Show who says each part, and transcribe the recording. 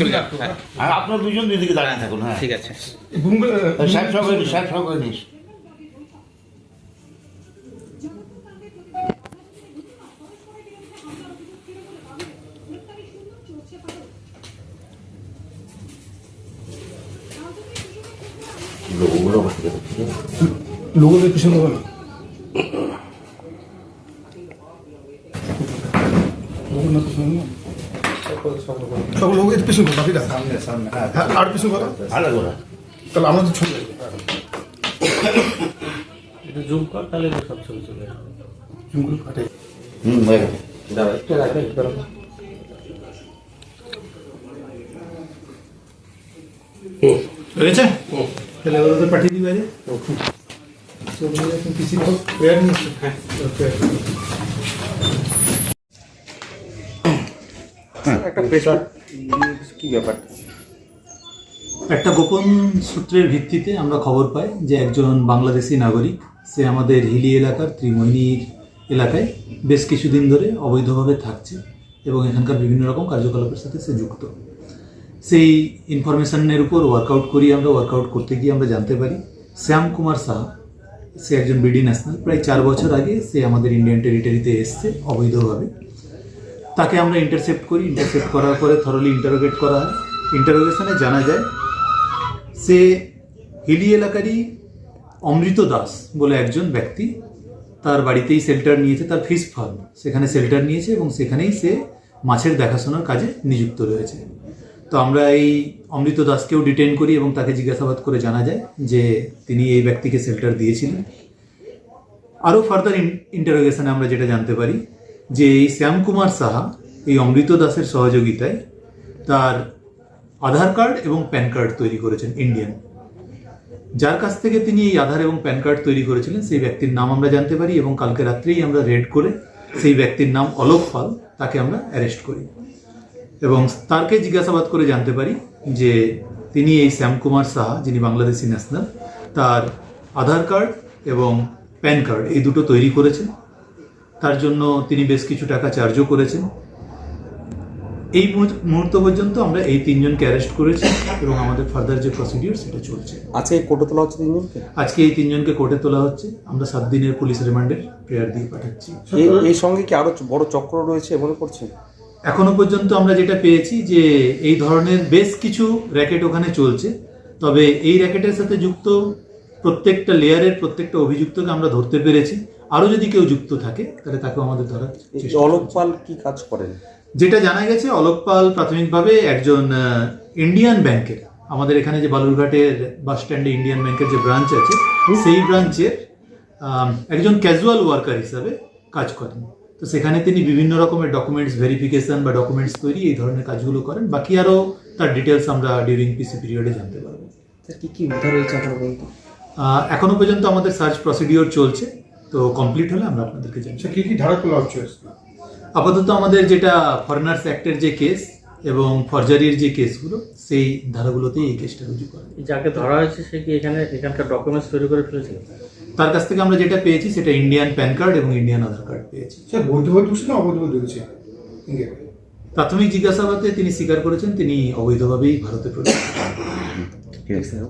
Speaker 1: চলে যান হ্যাঁ।
Speaker 2: আপনার দুজন দিদিকে দাঁড়িয়ে থাকুন হ্যাঁ।
Speaker 1: ঠিক আছে।
Speaker 2: সাহেব সঙ্গে নিস সাহেব সঙ্গে নিস?
Speaker 3: লোকেদের পিছনে হবে না লোকের না পিছনে না? সব লোকের পিছনে করো, বাকিটা হ্যাঁ। আর পিছনে করো
Speaker 2: ভালো করে
Speaker 3: তাহলে আমাদের ছবি।
Speaker 4: একটু জুম কর তাহলে সব ছবি চলে আসবে।
Speaker 3: জুমগুলো কাটে।
Speaker 2: হুম হয়ে
Speaker 4: একটু একটু।
Speaker 3: হয়েছে তাহলে পাঠিয়ে দিবে আজ কিছু হ্যাঁ
Speaker 4: একটা প্রেসার কি ব্যাপার?
Speaker 5: একটা গোপন সূত্রের ভিত্তিতে আমরা খবর পাই যে একজন বাংলাদেশি নাগরিক সে আমাদের হিলি এলাকার ত্রিমোহিনীর এলাকায় বেশ কিছুদিন ধরে অবৈধভাবে থাকছে এবং এখানকার বিভিন্ন রকম কার্যকলাপের সাথে সে যুক্ত। সেই ইনফরমেশনের উপর ওয়ার্কআউট করি আমরা ওয়ার্কআউট করতে গিয়ে আমরা জানতে পারি শ্যাম কুমার সাহা সে একজন বিডি ন্যাশনাল প্রায় চার বছর আগে সে আমাদের ইন্ডিয়ান টেরিটরিতে এসছে অবৈধভাবে। তাকে আমরা ইন্টারসেপ্ট করি। ইন্টারসেপ্ট করার পরে থরলি ইন্টারোগেট করা হয়। ইন্টারোগেশনে জানা যায়, সে হিলি এলাকারই অমৃত দাস বলে একজন ব্যক্তি, তার বাড়িতেই শেল্টার নিয়েছে, তার ফিস ফার্ম সেখানে শেল্টার নিয়েছে এবং সেখানেই সে মাছের দেখাশোনার কাজে নিযুক্ত রয়েছে। তো আমরা এই অমৃত দাসকেও ডিটেন করি এবং তাকে জিজ্ঞাসাবাদ করে জানা যায় যে তিনি এই ব্যক্তিকে শেল্টার দিয়েছিলেন। আরও ফার্দার ইন্টারোগেশনে আমরা যেটা জানতে পারি যে এই শ্যামকুমার সাহা, এই অমৃত দাসের সহযোগিতায় তার আধার কার্ড এবং প্যান কার্ড তৈরি করেছেন ইন্ডিয়ান। যার কাছ থেকে তিনি এই আধার এবং প্যান কার্ড তৈরি করেছিলেন, সেই ব্যক্তির নাম আমরা জানতে পারি এবং কালকে রাত্রেই আমরা রেড করে সেই ব্যক্তির নাম অলোক পাল, তাকে আমরা অ্যারেস্ট করি। এবং তারকে জিজ্ঞাসাবাদ করে জানতে পারি যে তিনি এই শ্যামকুমার সাহা, যিনি বাংলাদেশি ন্যাশনাল, তার আধার কার্ড এবং প্যান কার্ড এই দুটো তৈরি করেছেন। তার জন্য তিনি বেশ কিছু টাকা চার্জও করেছেন। এই মুহূর্ত- পর্যন্ত আমরা এই তিনজনকে অ্যারেস্ট করেছি এবং আমাদের ফার্দার যে প্রসিডিউর সেটা চলছে।
Speaker 4: আজকে কোর্টে তোলা হচ্ছে তিনজনকে?
Speaker 5: আজকে এই তিনজনকে কোর্টে তোলা হচ্ছে। আমরা সাত দিনের পুলিশ রিমান্ডের প্রেয়ার দিয়ে পাঠাচ্ছি।
Speaker 4: এই এই সঙ্গে কি আরও বড় চক্র রয়েছে মনে করছে
Speaker 5: এখনও পর্যন্ত আমরা যেটা পেয়েছি যে এই ধরনের বেশ কিছু র্যাকেট ওখানে চলছে। তবে এই র্যাকেটের সাথে যুক্ত প্রত্যেকটা লেয়ারের প্রত্যেকটা অভিযুক্তকে আমরা ধরতে পেরেছি। আরও যদি কেউ যুক্ত থাকে তাহলে তাকেও আমাদের ধরার
Speaker 4: এই অলোক পাল কি কাজ করেন?
Speaker 5: যেটা জানা গেছে অলোক পাল প্রাথমিকভাবে একজন ইন্ডিয়ান ব্যাংকের আমাদের এখানে যে বালুরঘাটের বাস স্ট্যান্ডে ইন্ডিয়ান ব্যাংকের যে ব্রাঞ্চ আছে সেই ব্রাঞ্চের একজন ক্যাজুয়াল ওয়ার্কার হিসাবে কাজ করেন। তো সেখানে তিনি বিভিন্ন রকমের ডকুমেন্টস ভেরিফিকেশন বা ডকুমেন্টস তৈরি এই ধরনের কাজগুলো করেন। বাকি আরও তার ডিটেলস আমরা ডিউরিং পিসি পিরিয়ডে জানতে পারব।
Speaker 4: কি কি উদ্ধার হয়েছে
Speaker 5: এখনও এখনও পর্যন্ত আমাদের সার্চ প্রসিডিওর চলছে। তো কমপ্লিট হলে আমরা আপনাদেরকে জানাব
Speaker 3: আচ্ছা কি কি ধারা খোলা হচ্ছে?
Speaker 5: আপাতত আমাদের যেটা ফরেনার্স অ্যাক্টের যে কেস এবং ফরজারির যে কেসগুলো সেই ধারাগুলোতেই এই কেসটা রুজু করে
Speaker 6: যাকে ধরা হয়েছে সে কি এখানে এখানকার ডকুমেন্টস তৈরি করে ফেলেছিল
Speaker 5: তার কাছ থেকে আমরা যেটা পেয়েছি সেটা ইন্ডিয়ান প্যান কার্ড এবং ইন্ডিয়ান আধার কার্ড পেয়েছি।
Speaker 3: স্যার বৈধভাবে ঢুকছে না অবৈধভাবে ঢুকছে
Speaker 5: প্রাথমিক জিজ্ঞাসাবাদে তিনি স্বীকার করেছেন তিনি অবৈধভাবেই ভারতে প্রবেশ
Speaker 2: ঠিক আছে।